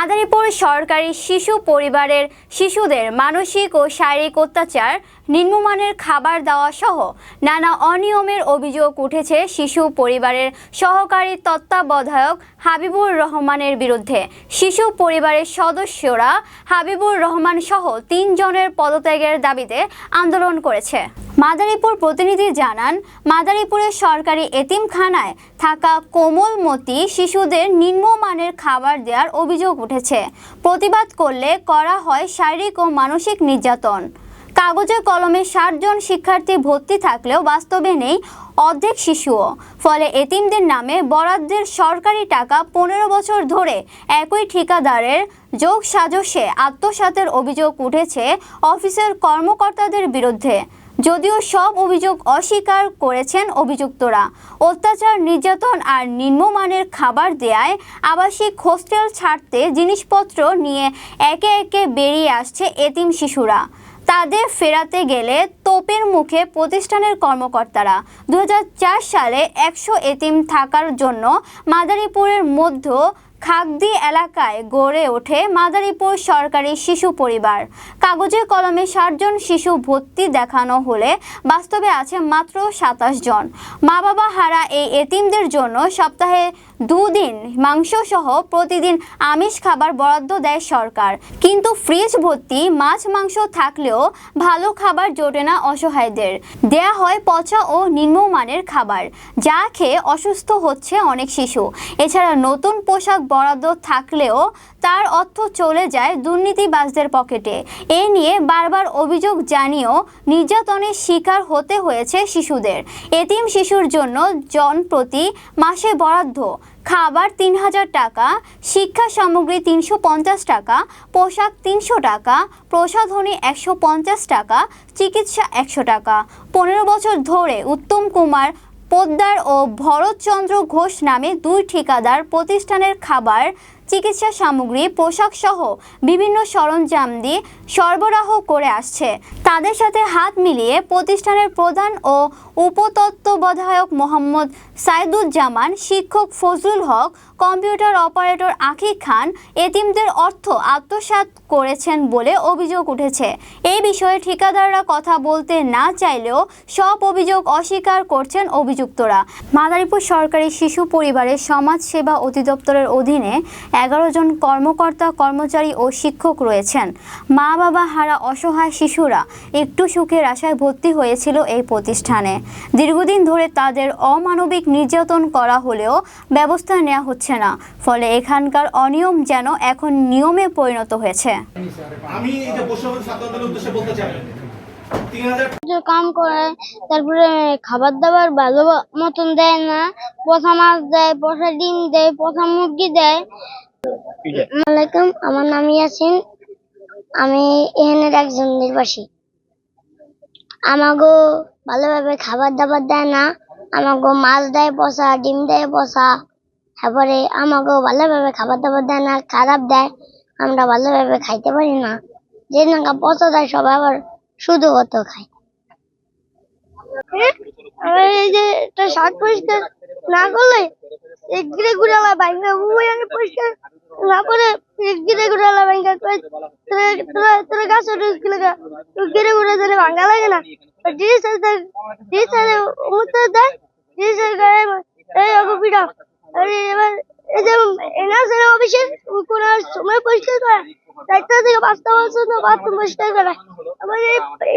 মাদারীপুর সরকারি শিশু পরিবারের শিশুদের মানসিক ও শারীরিক অত্যাচার নিম্নমানের খাবার দেওয়া সহ নানা অনিয়মের অভিযোগ উঠেছে শিশু পরিবারের সহকারী তত্ত্বাবধায়ক হাবিবুর রহমানের বিরুদ্ধে। শিশু পরিবারের সদস্যরা হাবিবুর রহমান সহ তিনজনের পদত্যাগের দাবিতে আন্দোলন করেছে। মাদারীপুর প্রতিনিধি জানান মাদারীপুরের সরকারি এতিমখানায় থাকা কোমলমতি শিশুদের নিম্নমানের খাবার দেওয়ার অভিযোগ উঠেছে। প্রতিবাদ করলে করা হয় শারীরিক ও মানসিক নির্যাতন। কাগজে কলমে ষাট জন শিক্ষার্থী ভর্তি থাকলেও বাস্তবে নেই অর্ধেক শিশুও। ফলে এতিমদের নামে বরাদ্দের সরকারি টাকা পনেরো বছর ধরে একই ঠিকাদারের যোগ সাজসে আত্মসাতের অভিযোগ উঠেছে অফিসের কর্মকর্তাদের বিরুদ্ধে। যদিও সব অভিযোগ অস্বীকার করেছেন অভিযুক্তরা। অত্যাচার, নির্যাতন আর নিম্নমানের খাবার দেয়ায় আবাসিক হোস্টেল ছাড়তে জিনিসপত্র নিয়ে একে একে বেরিয়ে আসছে এতিম শিশুরা। তাদের ফেরাতে গেলে তোপের মুখে প্রতিষ্ঠানের কর্মকর্তারা। দু হাজার চার সালে একশো এতিম থাকার জন্য মাদারীপুরের মধ্য খাগদি এলাকায় গড়ে ওঠে মাদারীপুর সরকারি শিশু পরিবার। কাগজে কলমে ষাটজন শিশু ভর্তি দেখানো হলে বাস্তবে আছে মাত্র সাতাশ জন। মা বাবা হারা এই এতিমদের জন্য সপ্তাহে দুদিন মাংস সহ প্রতিদিন আমিষ খাবার বরাদ্দ দেয় সরকার। কিন্তু ফ্রিজ ভর্তি মাছ মাংস থাকলেও ভালো খাবার জোটে না অসহায়দের। দেয়া হয় পচা ও নিম্নমানের খাবার, যা খেয়ে অসুস্থ হচ্ছে অনেক শিশু। এছাড়া নতুন পোশাক বরাদ্দ থাকলেও তার অর্থ চলে যায় দুর্নীতিবাজদের পকেটে। এ নিয়ে বারবার অভিযোগ জানিয়েও নির্যাতনের শিকার হতে হয়েছে শিশুদের। এতিম শিশুর জন্য জনপ্রতি মাসে বরাদ্দ। খাবার তিন হাজার টাকা, শিক্ষা সামগ্রী তিনশো পঞ্চাশ টাকা, পোশাক তিনশো টাকা, প্রসাধনী একশো পঞ্চাশ টাকা, চিকিৎসা একশো টাকা। পনেরো বছর ধরে উত্তম কুমার পোদ্দার ও ভরতচন্দ্র ঘোষ নামে দুই ঠিকাদার প্রতিষ্ঠানের খাবার চিকিৎসা সামগ্রী, পোশাক সহ বিভিন্ন সরঞ্জাম দিয়ে সরবরাহ করে আসছে। তাদের সাথে হাত মিলিয়ে প্রতিষ্ঠানের প্রধান ও উপতত্ত্বাবধায়ক মোহাম্মদ সাইদুজ্জামান, শিক্ষক ফজলুল হক কম্পিউটার অপারেটর আকিব খান এতিমদের অর্থ আত্মসাৎ করেছেন বলে অভিযোগ উঠেছে। এই বিষয়ে ঠিকাদাররা কথা বলতে না চাইলেও সব অভিযোগ অস্বীকার করছেন অভিযুক্তরা। মাদারীপুর সরকারি শিশু পরিবারের সমাজ সেবা অধিদপ্তরের অধীনে এগারো জন কর্মকর্তা, কর্মচারী ও শিক্ষক রয়েছেন। মা বাবা হারা অসহায় শিশুরা একটু সুখের আশায় ভর্তি হয়েছিল এই প্রতিষ্ঠানে। দীর্ঘদিন ধরে তাদের অমানবিক নির্যাতন করা হলেও ব্যবস্থা নেওয়া হচ্ছে না। ফলে এখানকার অনিয়ম যেন এখন নিয়মে পরিণত হয়েছে। আমি উদ্দেশ্যে বলতে চাই কাম করে তারপরে খাবার দাবার ভালো মতন দেয় না পচা মাছ দেয় পচা ডিম দেয় পচা মুরগি দেয়। আলাইকুম আমার নাম ইয়াসিন আমি এখানের একজন নির্বাসী। আমাগো ভালোভাবে খাবার দাবার দেয় না আমাগো মাছ দেয় পচা ডিম দেয় পচা। তারপরে আমাগো ভালোভাবে খাবার দাবার দেয় না, খারাপ দেয়। আমরা ভালোভাবে খাইতে পারি না। যে নাকা পচা দেয় সবাই আবার শুধু কত খায়। পরিষ্কার না করলে পরিষ্কার না করে গিরে তোরা তোরা গাছ গিরে ভাঙ্গা লাগে না। দেয় এবার যে কোন সময় পরিষ্কার করে থেকে পাঁচটা বছর তো বাথরুম পরিষ্কার করে।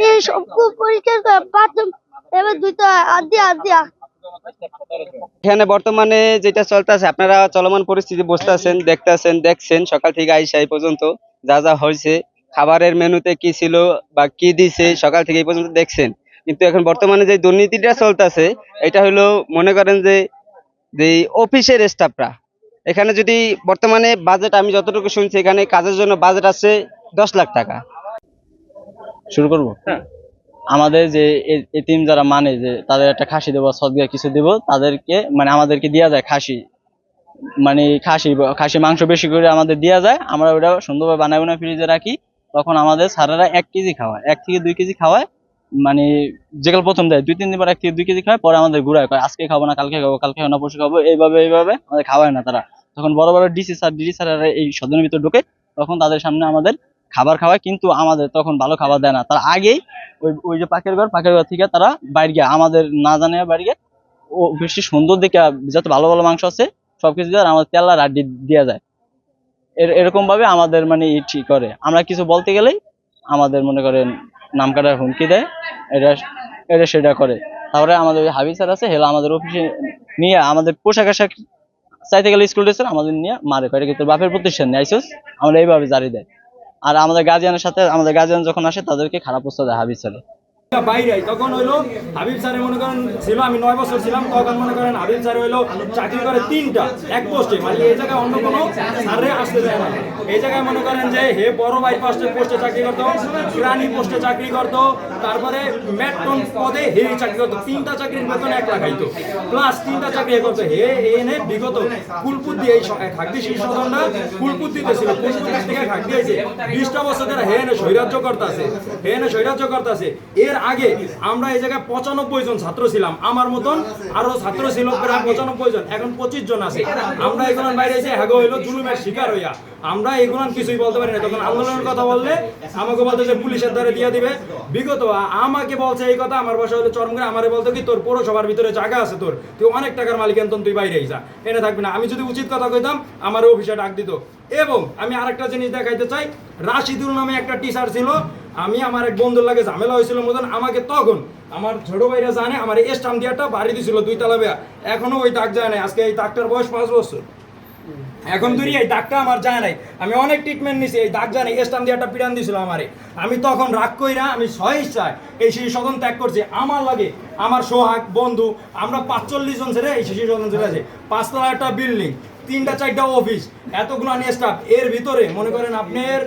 এই- সব খুব পরিষ্কার করে, বাথরুম এবার এখানে বর্তমানে যেটা চলতেছে, আপনারা চলমান পরিস্থিতি বুঝতেছেন, দেখতেছেন, দেখছেন, সকাল থেকে আইসা এই পর্যন্ত যা যা হয়েছে, খাবারের মেনুতে কি ছিল বা কি দিছে, সকাল থেকে এই পর্যন্ত দেখছেন। কিন্তু এখন বর্তমানে যে দুর্নীতিটা চলতেছে, এটা হলো মনে করেন যে যে অফিসের স্টাফরা এখানে যদি বর্তমানে বাজেট আমি যতটুকু শুনছি এখানে কাজের জন্য বাজেট আছে দশ লাখ টাকা। শুরু করব? আমাদের যে এতিম যারা মানে যে তাদের একটা খাসি দেবো সদগা কিছু দেবো তাদেরকে মানে আমাদেরকে দেওয়া যায় খাসি। মানে খাসি খাসি মাংস বেশি করে আমাদের দেওয়া যায় আমরা ওটা সুন্দরভাবে বানাই বানাই ফ্রিজে রাখি। তখন আমাদের সারারা এক কেজি খাওয়ায় এক থেকে দুই কেজি খাওয়ায়। মানে যেগুলো প্রথম দেয়, দুই তিন দিন পর এক দুই কেজি খায়, পরে আমাদের ঘুরায় কয়, আজকে খাব না, কালকে খাব কালকে খাব না, পরশু খাব, এইভাবে এইভাবে আমাদের খাওয়ায় না তারা। তখন বড় বড় ডিসি স্যার ডিডি স্যারেরা এই সদনের ভিতর ঢুকে তখন তাদের সামনে আমাদের খাবার খাওয়ায়, কিন্তু আমাদের তখন ভালো খাবার দেয় না। তার আগেই ওই ওই যে পাকের ঘর পাকের ঘর থেকে তারা বাইরে গিয়ে, আমাদের না জানে বাইরে গিয়ে, ও বেশি সুন্দর দেখে যত ভালো ভালো মাংস আছে, সবকিছু দিয়ে আমাদের তেল আর আড্ডি দেওয়া যায়। এর- এরকম ভাবে আমাদের মানে ই ঠিক করে। আমরা কিছু বলতে গেলেই আমাদের মনে করেন নাম কাটার হুমকি দেয়, এটা এটা সেটা করে। তারপরে আমাদের ওই হাবি স্যার আছে, হেলা আমাদের অফিসে নিয়ে আমাদের পোশাক আশাক চাইতে গেলে স্কুল ড্রেসের আমাদের নিয়ে মারে কয়টা কিন্তু বাপের প্রতিষ্ঠান নিয়ে আইসোস? আমরা এইভাবে জারি দেয়। আর আমাদের গার্জিয়ানের সাথে, আমাদের গার্জিয়ান যখন আসে, তাদেরকে খারাপ প্রস্তাব দেয় হাবি স্যারে। বাইরে তখন হইল হাবিব স্যার মনে করেন ছিল, আমি নয় বছর ছিলাম, তখন মনে করেন হাবিব স্যার হইল চাকরি করে তিনটা, এক পোস্টে। মানে এই জায়গায় অন্য কোনো স্যারে আসতে দেয় না। এই জায়গায় মনে করেন যে হে বড় ভাই পোস্টে পোস্টে চাকরি করতো, রানী পোস্টে চাকরি করতো, তারপরে মেট্রন পদে হে চাকরি করতো। তিনটা চাকরির বেতন এক লাখ আইতো। প্লাস তিনটা চাকরি করতো। হে এনে বিগত কুলপুদ্ধি এই খাগদি শিশু সদনটা কুলপুদ্ধিতে ছিল। কুলপুদ্ধি থেকে খাগদি হয়েছে বিশটা বছর ধরে হে এনে স্বৈরাজ্য করতেছে হে এনে স্বৈরাজ্য করতেছে এর আগে আমরা এই জায়গায় পঁচানব্বই জন ছাত্র ছিলাম। আমার মতন আরও ছাত্র ছিল প্রায় পঁচানব্বই জন। এখন পঁচিশ জন আছে। আমরা এগুলো বাইরে এসে হ্যাগো হইল, জুলুমের শিকার হইয়া। আমরা এগুলো কিছুই বলতে পারি না। তখন আন্দোলনের কথা বললে আমাকে বলতে যে পুলিশের দ্বারা দিয়ে দিবে। বিগত আমাকে বলছে এই কথা, আমার বাসা হলো চরমগড়ে। আমারে বলতো কি, তোর পৌরসভার ভিতরে জায়গা আছে তোর। তুই অনেক টাকার মালিক এনতন তুই বাইরে যা এনে থাকবি না। আমি যদি উচিত কথা কইতাম, আমার অফিসে ডাক দিত। এবং আমি আরেকটা জিনিস দেখাইতে চাই। রাশিদুল নামে একটা টিচার ছিল। আমি আমার এক বন্ধুর লাগে ঝামেলা হয়েছিল মতন আমাকে তখন আমার ছোট ভাইরা জানে, আমার স্টাম দিয়াটা বাড়ি দিছিল দুই তালা বেয়া। এখনও ওই দাগ যায় নাই, আজকে এই দাগটার বয়স পাঁচ বছর। এখন ধরি এই দাগটা আমার যায় নাই। আমি অনেক ট্রিটমেন্ট নিছি, এই দাগ নাই স্টাম দিয়ে একটা পিটান দিছিল আমারে। আমি তখন রাগ কইরা, আমি ছয় ইচ্ছায় এই শিশু সদন ত্যাগ করছি। আমার লাগে আমার সোহাগ বন্ধু, আমরা পাঁচচল্লিশ জন ছেড়ে এই শিশু সদন ছেড়ে আছে পাঁচতলা একটা বিল্ডিং তিনটা চারটা অফিস এতগুলো নিয়ে স্টাফ এর ভিতরে, মনে করেন আপনার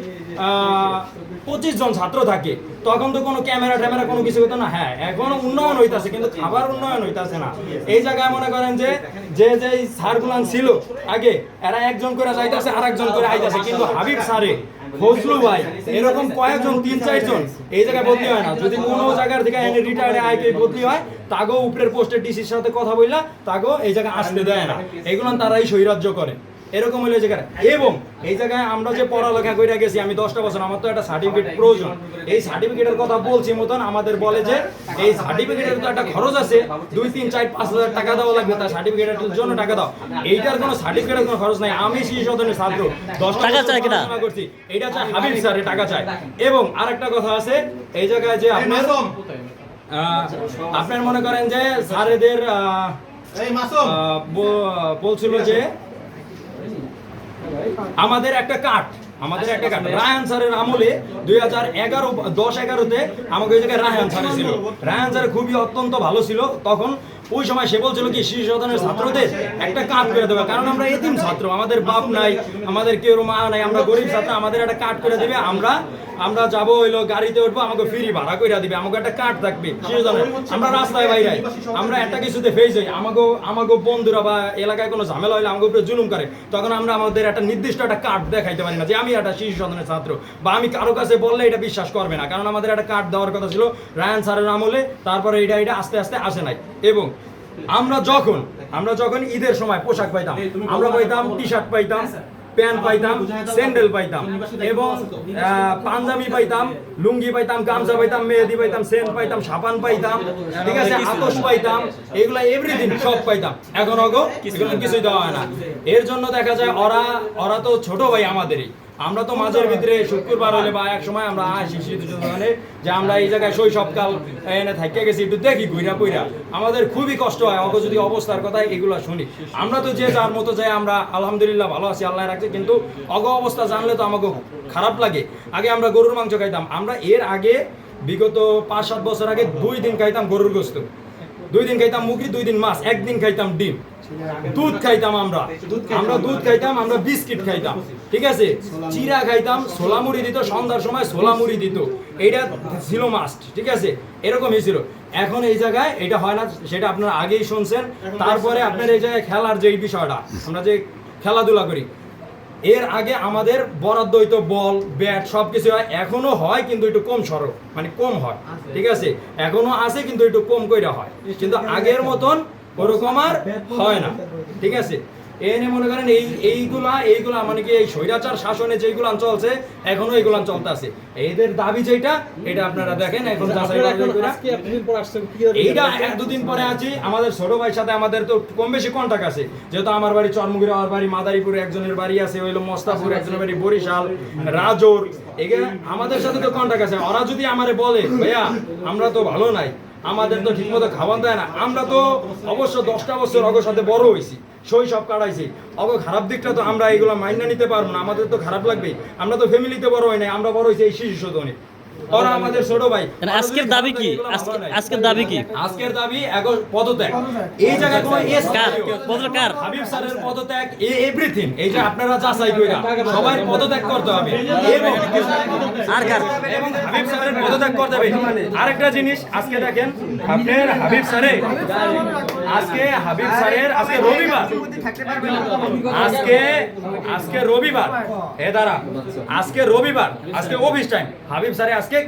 পঁচিশ জন ছাত্র থাকে। তখন তো কোনো ক্যামেরা ট্যামেরা কোনো কিছু হতো না। হ্যাঁ এখন উন্নয়ন হইতাছে, কিন্তু খাবার উন্নয়ন হইতাছে না। এই জায়গায় মনে করেন যে যে যে স্যারগুলান ছিল আগে, এরা একজন করে যাইতাছে আর একজন করে আইতাছে। কিন্তু হাবিব স্যারে ফজলু ভাই, এরকম কয়েকজন, তিন, চারজন, এই জায়গায় বদলি হয় না। যদি কোনো জায়গার থেকে এনে রিটায়ারে আইকে বদলি হয় তাগো উপরের পোস্টের ডিসির সাথে কথা বললা তাগো এই জায়গায় আসতে দেয় না। এগুলো তারাই সৈরাজ্য করে। এরকম হলে জায়গায় এবং এই জায়গায় আমরা যে পড়ালেখা করে গেছি আমি দশটা বছর আমার তো একটা সার্টিফিকেট প্রয়োজন। এই সার্টিফিকেটের কথা বলছি মতন আমাদের বলে যে এই সার্টিফিকেটের তো একটা খরচ আছে দুই তিন চার পাঁচ হাজার টাকা দেওয়া লাগবে তার সার্টিফিকেটের জন্য টাকা দাও। এইটার কোনো সার্টিফিকেটের কোনো খরচ নাই। আমি শিশু সদনের ছাত্র। দশটা টাকা চায় কিনা? করছি। এইটা চায় হাবিব স্যারে টাকা চায়। এবং আরেকটা কথা আছে এই জায়গায় যে আপনার আপনার মনে করেন যে স্যারেদের বলছিল যে আমাদের একটা কাঠ, আমাদের একটা কাঠ। রায়ান স্যারের আমলে দুই হাজার এগারো, দশ এগারোতে আমাকে ওই জায়গায় রায়ান স্যারে ছিল। রায়ান স্যার খুবই অত্যন্ত ভালো ছিল। তখন ওই সময় সে বলছিল কি, শিশু সদনের ছাত্রদের একটা কাঠ করে দেবে, কারণ আমরা এতিম ছাত্র, আমাদের বাপ নাই, আমাদের কেউ মা নাই, আমরা গরিব ছাত্র, আমাদের একটা কাঠ করে দেবে, আমরা আমরা যাব হইল গাড়িতে উঠবো, আমাকে ফ্রি ভাড়া করে দিবে, আমাকে একটা কাঠ থাকবে আমরা রাস্তায় বাইরে আমরা একটা কিছুতে ফেস হই আমাকে আমাকে বন্ধুরা বা এলাকায় কোনো ঝামেলা হইলে আমাকে উপরে জুলুম করে, তখন আমরা আমাদের একটা নির্দিষ্ট একটা কার্ড দেখাইতে পারি না যে আমি একটা শিশু সদনের ছাত্র, বা আমি কারও কাছে বললে এটা বিশ্বাস করবে না, কারণ আমাদের একটা কাঠ দেওয়ার কথা ছিল, রায়ান স্যারের আমলে, তারপরে এটা এটা আস্তে আস্তে আসে নাই, এবং আমরা যখন আমরা যখন ঈদের সময় পোশাক পাইতাম আমরা পাইতাম টি শার্ট পাইতাম প্যান্ট পাইতাম স্যান্ডেল পাইতাম এবং পাঞ্জাবি পাইতাম লুঙ্গি পাইতাম গামছা পাইতাম মেহেদি পাইতাম সেন্ট পাইতাম সাবান পাইতাম ঠিক আছে আতস পাইতাম এগুলা এভরিথিং সব পাইতাম। এখন অগো কিছুই দেওয়া হয় না। এর জন্য দেখা যায় ওরা ওরা তো ছোট ভাই আমাদেরই। আমরা তো মাঝের ভিতরে শুক্রবার হলে বা এক সময় আমরা আসি শীতকালে যে আমরা এই জায়গায় শৈশবকাল এনে থাইকে গেছি, একটু দেখি ঘুরা পুইরা। আমাদের খুবই কষ্ট হয় অগ যদি অবস্থার কথা এগুলা শুনি। আমরা তো যে যার মতো যাই, আমরা আলহামদুলিল্লাহ ভালো আছি, আল্লাহ রাখছে, কিন্তু অগ অবস্থা জানলে তো আমাকে খারাপ লাগে। আগে আমরা গরুর মাংস খাইতাম। আমরা এর আগে বিগত পাঁচ সাত বছর আগে দুই দিন খাইতাম গরুর গোস্ত। দুই দিন খাইতাম মুরগি দুই দিন মাছ, একদিন খাইতাম ডিম। দুধ খাইতাম আমরা। আমরা দুধ খাইতাম, আমরা বিস্কিট খাইতাম, ঠিক আছে? চিরা খাইতাম ছোলা মুড়ি দিত, সন্ধ্যার সময় ছোলা মুড়ি দিত। এইটা ছিল মাস্ট ঠিক আছে? এরকমই ছিল এখন এই জায়গায় এটা হয় না, সেটা আপনারা আগেই শুনছেন। তারপরে আপনার এই জায়গায় খেলার যে বিষয়টা, আমরা যে খেলাধুলা করি, এর আগে আমাদের বরাদ্দ হইতো বল, ব্যাট সব কিছু হয়, এখনও হয় কিন্তু একটু কম সরো মানে কম হয়, ঠিক আছে? এখনও আছে কিন্তু একটু কম কইরা হয়। কিন্তু আগের মতন ওরকম আর হয় না। ঠিক আছে? এনে মনে করেন এই এইগুলা এইগুলা মানে কি এই স্বৈরাচার শাসনে যেগুলো চলছে এখনও এইগুলা চলতে আছে। এদের দাবি যেটা এটা আপনারা দেখেন এখন। এইটা এক দুদিন পরে আছি আমাদের ছোট ভাইয়ের সাথে আমাদের তো কম বেশি কন্টাক্ট আছে। যেহেতু আমার বাড়ি চরমুগিরা আমার বাড়ি মাদারীপুরে একজনের বাড়ি আছে হইল মস্তাপুর একজনের বাড়ি বরিশাল রাজোর। এগুলো আমাদের সাথে তো কন্টাক্ট আছে। ওরা যদি আমারে বলে ভাইয়া আমরা তো ভালো নাই। আমাদের তো ঠিকমতো খাবার দেয় না। আমরা তো অবশ্য দশটা বছর অগর সাথে বড় হয়েছি, শৈশব কাটাইছি। অগ খারাপ দিকটা তো আমরা এগুলো মাইন্ডা নিতে পারব না, আমাদের তো খারাপ লাগবে আমরা তো ফ্যামিলিতে বড় হয় নাই, আমরা বড় হয়েছি এই শিশু সদনে। ওরা আমাদের ছোট ভাই। মানে আজকের দাবি কি। আজকের দাবি কি? আজকের দাবি এখন পদত্যাগ। এই জায়গায় কোনো এস কার? পদত্যাগ হাবিব স্যারের পদত্যাগ এভরিথিং এই যে আপনারা যাচাই কইরা সবাই পদত্যাগ করতে হবে। এবং আর কার? এবং হাবিব স্যারের পদত্যাগ করতে হবে। আরেকটা জিনিস আজকে দেখেন আপনার হাবিব স্যারে আজকে হাবিব স্যারের, আজকে রবিবার। আজকে আজকে রবিবার। এ দাঁড়া, আজকে রবিবার, আজকে অফিস টাইম হাবিব স্যারে আজকে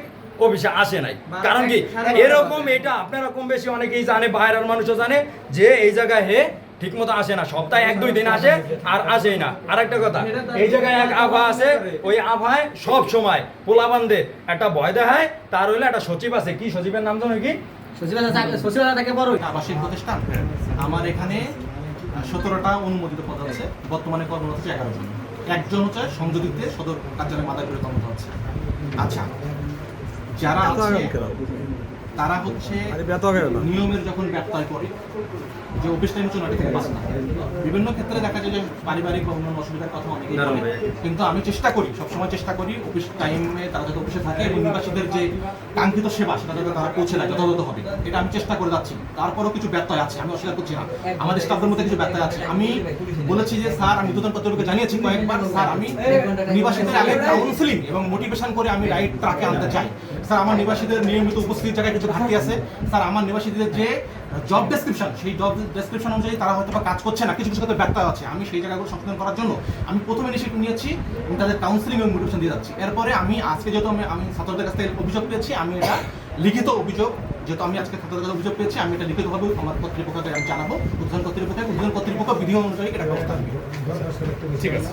অফিসে আসে নাই। কারণ কি? এরকম এটা আপনারা কম বেশি অনেকেই জানে, বাইরের মানুষও জানে যে এই জায়গায় হে ঠিক মতো আসে না। সপ্তাহে এক দুই দিন আসে আর আসেই না। আর একটা কথা এই জায়গায় এক আভা আছে ওই আভায় সব সময় পোলাবান্ধে একটা ভয় দেখায় তার হইলে একটা সচিব আছে। কি সচিবের নাম জানো কি? আবাসিক প্রতিষ্ঠান। আমার এখানে সতেরোটা অনুমোদিত পদ আছে বর্তমানে কর্মরত হচ্ছে এগারো জন। একজন হচ্ছে সংযোজিতে সদর কার্যালয় মাদারপুরে কর্মরত হচ্ছে আচ্ছা যারা আছে তারা হচ্ছে নিয়মের যখন ব্যত্যয় করে যে অফিস টাইম চুনাটি থেকে বাঁচে না বিভিন্ন ক্ষেত্রে দেখা যায় যে পারিবারিক বা অন্যান্য অসুবিধার কথা অনেকেই বলে। কিন্তু আমি চেষ্টা করি সবসময় চেষ্টা করি অফিস টাইমে তারা যাতে অফিসে থাকে এবং নিবাসীদের যে কাঙ্ক্ষিত সেবা সেটা যাতে তারা পৌঁছে দেয় যথাযথ হবে। এটা আমি চেষ্টা করে যাচ্ছি। তারপরেও কিছু ব্যত্যয় আছে আমি অস্বীকার করছি না। আমাদের স্টাফদের মধ্যে কিছু ব্যত্যয় আছে। আমি বলেছি যে স্যার আমি দুজন কর্তৃপক্ষকে জানিয়েছি কয়েকবার। স্যার আমি নিবাসীদের আগে কাউন্সিলিং এবং মোটিভেশন করে আমি রাইট ট্রাকে আনতে চাই। স্যার, আমার নিবাসীদের নিয়মিত উপস্থিতির জায়গায় কিছু ঘাটতি আছে। স্যার, আমার নিবাসীদের যে জব ডেসক্রিপশন সেই জব ডেসক্রিপশন অনুযায়ী তারা হয়তো বা কাজ করছে না, কিছু কিছু ক্ষেত্রে ব্যর্থ আছে। আমি সেই জায়গাগুলো সংশোধন করার জন্য আমি প্রথম ইনিশিয়েটিভ নিয়েছি আমি তাদের কাউন্সিলিং এবং মোটিভেশন দিয়ে যাচ্ছি। এরপরে আমি আজকে যেহেতু আমি আমি ছাত্রদের কাছ থেকে অভিযোগ পেয়েছি, আমি এটা লিখিত অভিযোগ, যেহেতু আমি আজকে ছাত্রদের কাছে অভিযোগ পেয়েছি, আমি এটা লিখিতভাবে আমার কর্তৃপক্ষকে আমি জানাব, উদ্বোধন কর্তৃপক্ষকে, উদ্বোধন কর্তৃপক্ষ বিধি অনুযায়ী এটা ব্যবস্থা নেবে। ঠিক আছে।